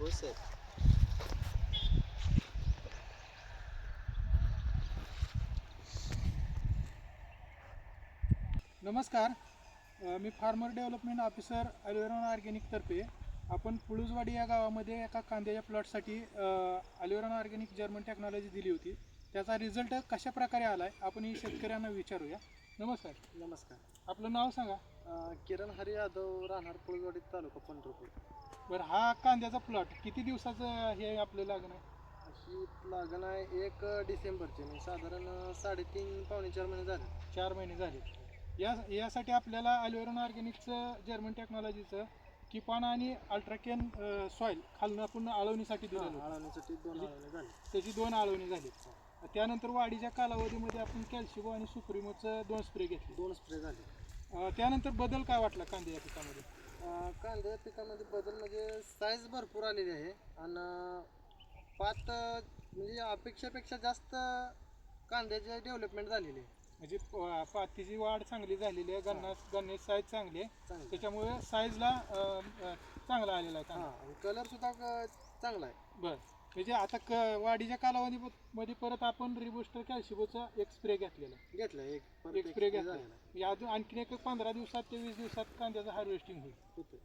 हो सर नमस्कार मी फार्मर डेव्हलपमेंट ऑफिसर अलिव्हरॉन ऑर्गॅनिकतर्फे आपण पुळुजवाडी या गावामध्ये एका कांद्याच्या प्लॉटसाठी अलिव्हरॉन ऑर्गॅनिक जर्मन टेक्नॉलॉजी दिली होती. त्याचा रिझल्ट कशा प्रकारे आला आहे आपण ही शेतकऱ्यांना विचारूया. नमस्कार. नमस्कार. आपलं नाव सांगा. अं, किरण हरी यादव राहणार पुळवाडी तालुका पंढरपूर. बरं हा कांद्याचा प्लॉट किती दिवसाचं हे आपलं लागण आहे? अशी लागण आहे एक डिसेंबरची म्हणजे साधारण साडेतीन पावणे चार महिने झाले. चार महिने झाले. या यासाठी आपल्याला अलिव्हरॉन ऑर्गॅनिकचं जर्मन टेक्नॉलॉजीचं किपान आणि अल्ट्राकेन सॉईल खालनं आपण आळवणीसाठी दिलेलं होतं. आळवण्यासाठी दोन आळवणे झाले. त्याची दोन आळवणी झाली. त्यानंतर वाढीच्या कालावधीमध्ये आपण कॅल्शिबो आणि सुप्रिमोचं दोन स्प्रे घेतले. दोन स्प्रे झाले. अं, त्यानंतर बदल काय वाटला कांद्याच्या पिकामध्ये? अं, कांद्या पिकामध्ये बदल म्हणजे साईज भरपूर आलेली आहे. आणि पात म्हणजे अपेक्षेपेक्षा जास्त कांद्याचे डेव्हलपमेंट झालेली आहे. म्हणजे प- पातीची वाढ चांगली झालेली आहे गन्ना गन्न्याची साईज चांगली आहे. चांगली त्याच्यामुळे साईजला चांगला आलेला आहे हां कांदा आणि कलर सुद्धा क- चांगला आहे. बरं. म्हणजे आता क वाढीच्या कालावधीमध्ये परत आपण रिबुस्टर कॅल्शिबोचा एक स्प्रे घेतलेला आहे. घेतलं एक परत एक स्प्रे घेतला झालेला आहे. म्हणजे अजून आणखीन एक पंधरा दिवसात ते वीस दिवसात कांद्याचं हार्वेस्टिंग होईल. होतं.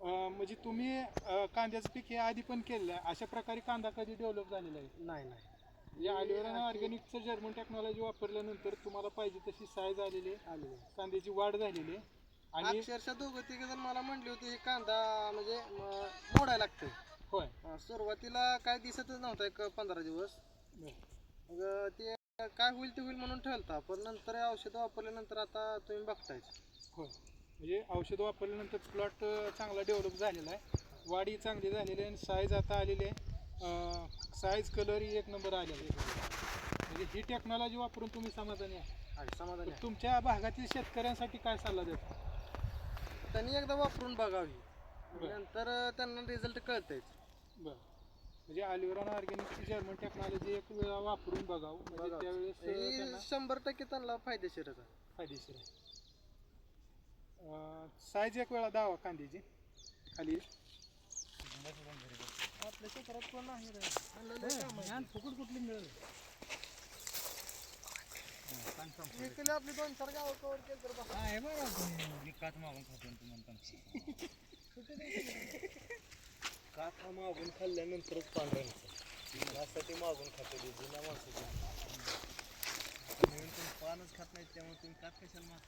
अं, म्हणजे तुम्ही अं, कांद्याचं पीक हे आधी पण केलेलं आहे. अशा प्रकारे कांदा कधी डेव्हलप झालेला आहे? नाही नाही. म्हणजे अलिव्हरा ऑर्गॅनिकचं जर्मन टेक्नॉलॉजी वापरल्यानंतर तुम्हाला पाहिजे तशी साईज आलेली आहे. आलेली कांद्याची वाढ झालेली आहे. आणि अक्षरशः दोघं तिघ जण मला म्हणले होते हे कांदा म्हणजे म, मोडायला लागतोय. होय. सुरुवातीला काय दिसतच नव्हतं एक पंधरा दिवस. मग ते काय होईल ते होईल म्हणून ठेवता पण नंतर हे औषधं वापरल्यानंतर आता तुम्ही बघतायच होय. म्हणजे औषध वापरल्यानंतर प्लॉट चांगला डेव्हलप झालेला आहे. वाढी चांगली झालेली आहे आणि साईज आता आलेली आहे. साईज कलर एक नंबर आहे. म्हणजे ही टेक्नॉलॉजी वापरून तुम्ही समाधानी आहे समाधानी आहे. तुमच्या भागातील शेतकऱ्यांसाठी काय सल्ला देतो? त्यांनी एकदा वापरून बघावी. बरं. नंतर त्यांना रिझल्ट कळतंय. बरं. म्हणजे अलिव्हरॉन ऑर्गॅनिकची जर्मन टेक्नॉलॉजी एक वेळा वापरून बघावं. म्हणजे बघावं. त्यावेळेस अं, ही शंभर टक्के त्यांना फायदेशीरच आहे. फायदेशीर आहे. साईज एक वेळा दावा कांद्याची खाली. शेतात पण नाही रे. आणलं लय काम आहे. फुकट कुठली मिळेल विकले आपली दोन चार गावं कव्हर केली तर बघा. काथा मागून खाल्ल्यानंतरच पांढरा त्यासाठी मागून खाते ते जुन्या माणसाची नवीन तुम्ही पानच खात नाहीत त्यामुळे तुम्ही कात कशाला माग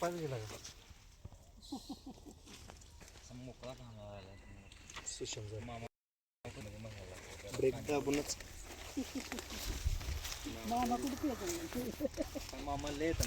पाच गेला का ब्रेक दाबूनच मामा कुठे मामा लेत